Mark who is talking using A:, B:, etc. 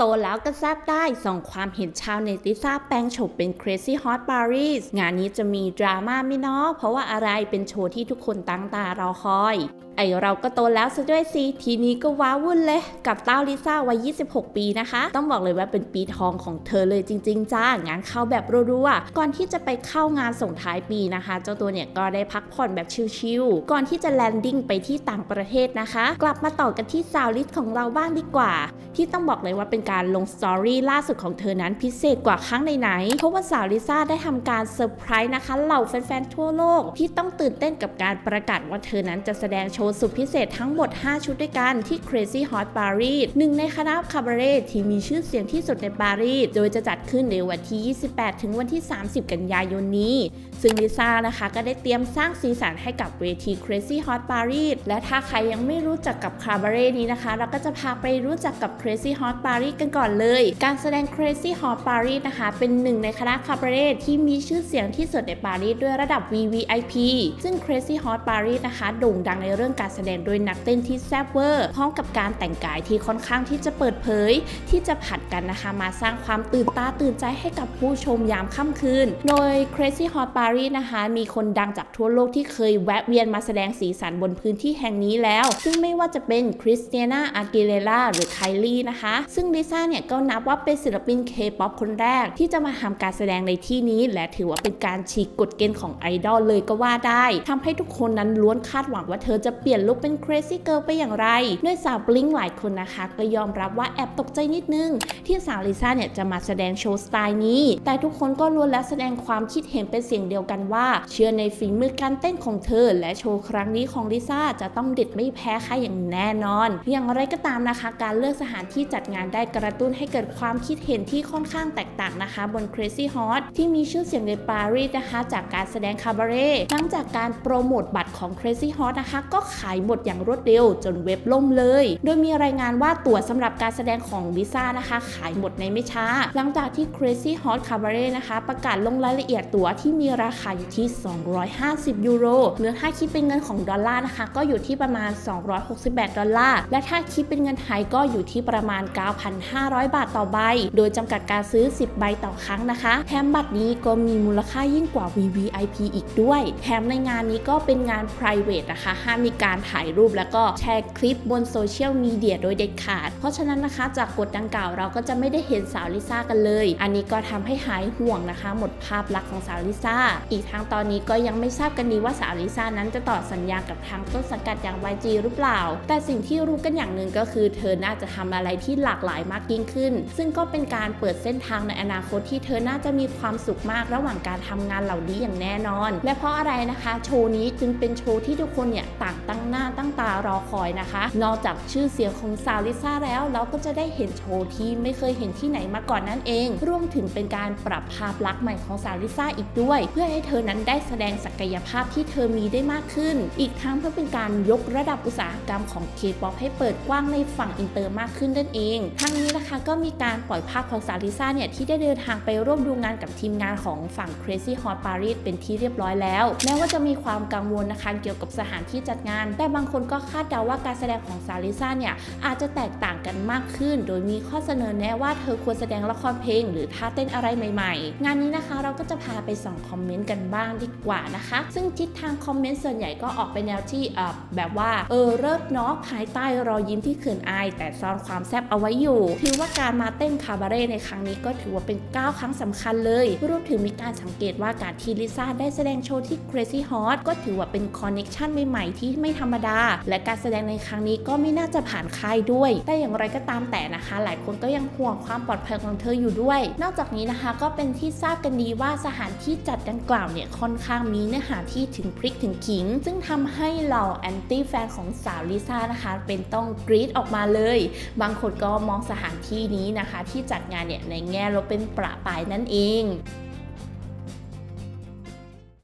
A: โตแล้วก็แซบได้ส่องความเห็นชาวเน็ติซาแปลงโฉมเป็น Crazy Hot Paris งานนี้จะมีดราม่าไหม่เนาะเพราะว่าอะไรเป็นโชว์ที่ทุกคนตั้งตารอคอย ไอเราก็โตแล้วซะด้วยสิ ทีนี้ก็ว้าวุ่นเลย กับเต้าลิซ่าวัย 26 ปีนะคะ ต้องบอกเลยว่าเป็นปีทองของเธอเลยจริง ๆ จ้างานเข้าแบบรัวๆก่อนที่จะไปเข้างานส่งท้ายปีนะคะ เจ้าตัวเนี่ยก็ได้พักผ่อนแบบชิลๆก่อนที่จะแลนดิ้งไปที่ต่างประเทศนะคะ กลับมาต่อกันที่สาวลิศของเราบ้างดีกว่า ที่ต้องบอกเลยว่าเป็นการลงสตอรี่ล่าสุดของเธอนั้นพิเศษกว่าครั้งไหนๆเพราะว่าสาวลิซ่าได้ทำการเซอร์ไพรส์นะคะเหล่าแฟนๆทั่วโลก ที่ต้องตื่นเต้นกับการประกาศว่าเธอนั้นจะแสดงโชว์สุดพิเศษทั้งหมด 5 ชุดด้วยกันที่ Crazy Hot Paris หนึ่งในคณะคาบาเร่ที่มีชื่อเสียงที่สุดในปารีสโดยจะจัดขึ้นในวันที่ 28 ถึงวันที่ 30 กันยายนนี้ ซึ่งลิซ่านะคะก็ได้เตรียมสร้างสีสันให้กับเวที Crazy Hot Paris และถ้าใครยังไม่รู้จักกับคาบาเร่นี้นะคะ เราก็จะพาไปรู้จักกับ Crazy Hot Paris กันก่อนเลย การแสดง Crazy Hot Paris นะคะ เป็นหนึ่งในคณะคาบาเร่ที่มีชื่อเสียงที่สุดในปารีสด้วยระดับ VVIP ซึ่ง Crazy Hot Paris นะคะโด่งดังในเรื่องการแสดงโดยนักเต้นที่แซ่บเวอร์ พร้อมกับการแต่งกายที่ค่อนข้างที่จะเปิดเผย ที่จะผัดกันนะคะมาสร้างความตื่นตาตื่นใจให้กับผู้ชมยามค่ำคืน โดย Crazy Hot Paris นะคะ มีคนดังจากทั่วโลกที่เคยแวะเวียนมาแสดงสีสันบนพื้นที่แห่งนี้แล้ว ซึ่งไม่ว่าจะเป็นคริสเตียนาอากิเลล่าหรือไคลี่นะคะ ซึ่งลิซ่าเนี่ยก็นับว่าเป็นศิลปินเคป๊อปคนแรก ที่จะมาทำการแสดงในที่นี้ และถือว่าเป็นการฉีกกฎเกณฑ์ของไอดอลเลยก็ว่าได้ทำให้ทุกคนนั้นล้วนคาดหวังว่าเธอจะเปลี่ยนลุคเป็น Crazy Girl ไปอย่างไรด้วยสาวบลิงหลายคนนะคะ ก็ยอมรับว่าแอบตกใจนิดนึง ที่สาวลิซ่าเนี่ยจะมาแสดงโชว์สไตล์นี้ แต่ทุกคนก็ล้วนแล้วแสดงความคิดเห็นเป็นเสียงเดียวกันว่า เชื่อในฝีมือการเต้นของเธอ และโชว์ครั้งนี้ของลิซ่าจะต้องเด็ดไม่แพ้ใครอย่างแน่นอน อย่างไรก็ตามนะคะ การเลือกสถานที่จัดงานได้กระตุ้นให้เกิดความคิดเห็นที่ค่อนข้างแตกต่างนะคะ บน Crazy Hot ที่มีชื่อเสียงในปารีสนะคะ จากการแสดงคาบาเร่หลังจากการโปรโมทบัตรของ Crazy Hot นะคะ ก็ขายหมดอย่างรวดเร็วจนเว็บล่มเลย โดยมีรายงานว่าตั๋วสำหรับการแสดงของลิซ่านะคะ ขายหมดในไม่ช้า หลังจากที่ Crazy Hot Cabaret นะคะ ประกาศลงรายละเอียดตั๋วที่มีราคาอยู่ที่ 250 ยูโรหรือถ้าคิดเป็นเงินของดอลลาร์นะคะ ก็อยู่ที่ประมาณ 268 ดอลลาร์ และถ้าคิดเป็นเงินไทยก็อยู่ที่ประมาณ 9,500บาทต่อใบ โดยจำกัดการซื้อ 10 ใบต่อครั้งนะคะ แถมบัตรนี้ก็มีมูลค่ายิ่งกว่า VVIP อีกด้วย แถมในงานนี้ก็เป็นงาน private นะคะ ห้ามมีการถ่ายรูปแล้วก็แชร์คลิปบนโซเชียลมีเดียโดยเด็ดขาด เพราะฉะนั้นนะคะจากกฎดังกล่าวเราก็จะไม่ได้เห็นสาวลิซ่ากันเลย อันนี้ก็ทำให้หายห่วงนะคะ หมดภาพลักษณ์ของสาวลิซ่า อีกทั้งตอนนี้ก็ยังไม่ทราบกันดีว่าสาวลิซ่านั้นจะต่อสัญญากับทางต้นสังกัดอย่าง YG หรือเปล่า แต่สิ่งที่รู้กันอย่างหนึ่งก็คือเธอน่าจะทำอะไรที่หลากหลายมากยิ่งขึ้น ซึ่งก็เป็นการเปิดเส้นทางในอนาคตที่เธอน่าจะมีความสุขมากระหว่างการทำงานเหล่านี้อย่างแน่นอน และเพราะอะไรนะคะ โชว์นี้จึงเป็นโชว์ที่ทุกคนเนี่ยต่างตั้งหน้าตั้งตารอคอยนะคะ นอกจากชื่อเสียงของสาวลิซ่าแล้ว เราก็จะได้เห็นโชว์ที่ไม่เคยเห็นที่ไหนมาก่อนนั่นเอง รวมถึงเป็นการปรับภาพลักษณ์ใหม่ของสาวลิซ่าอีกด้วย เพื่อให้เธอนั้นได้แสดงศักยภาพที่เธอมีได้มากขึ้น อีกทั้งเพื่อเป็นการยกระดับอุตสาหกรรมของ K-POP ให้เปิดกว้างในฝั่งอินเตอร์มากขึ้นนั่นเองทั้งนี้นะคะก็มีการปล่อยภาพของสาวลิซ่าเนี่ยที่ได้เดินทางไปร่วมดูงานกับทีมงานของฝั่ง Crazy Hot Paris เป็นที่เรียบร้อยแล้ว แม้ว่าจะมีความกังวลนะคะเกี่ยวกับสถานที่จัดงาน แต่บางคนก็คาดเดาว่าการแสดงของสาวลิซ่าเนี่ยอาจจะแตกต่างกันมากขึ้น โดยมีข้อเสนอแนะว่าเธอควรแสดงละครเพลง หรือท่าเต้นอะไรใหม่ๆ งานนี้นะคะเราก็จะพาไปส่องคอมเมนต์กันบ้างดีกว่านะคะ ซึ่งทิศทางคอมเมนต์ส่วนใหญ่ก็ออกไปแนวที่แบบว่าเออเลิศเนาะภายใต้รอยยิ้มที่เขินอาย แต่ซ่อนความแซบเอาไว้อยู่ถือว่าการมาเต้นคาบาเร่ในครั้งนี้ก็ถือว่าเป็นก้าวครั้งสำคัญเลยรวมถึงมีการสังเกตว่าการที่ลิซ่าได้แสดงโชว์ที่ Crazy Hot ก็ถือว่าเป็นคอนเน็ชันใหม่ๆที่ไม่ธรรมดา และการแสดงในครั้งนี้ก็ไม่น่าจะผ่านค่ายด้วย แต่อย่างไรก็ตามแต่นะคะ หลายคนก็ยังห่วงความปลอดภัยของเธออยู่ด้วย นอกจากนี้นะคะก็เป็นที่ทราบกันดีว่าสถานที่จัดดังกล่าวเนี่ยค่อนข้างมีเนื้อหาที่ถึงพริกถึงขิง ซึ่งทำให้เหล่าแอนตี้แฟนของสาวลิซ่านะคะ เป็นต้องกรี๊ดออกมาเลย บางคนก็มองสถานที่นี้นะคะ ที่จัดงานเนี่ยในแง่ลบเป็นประปายนั่นเอง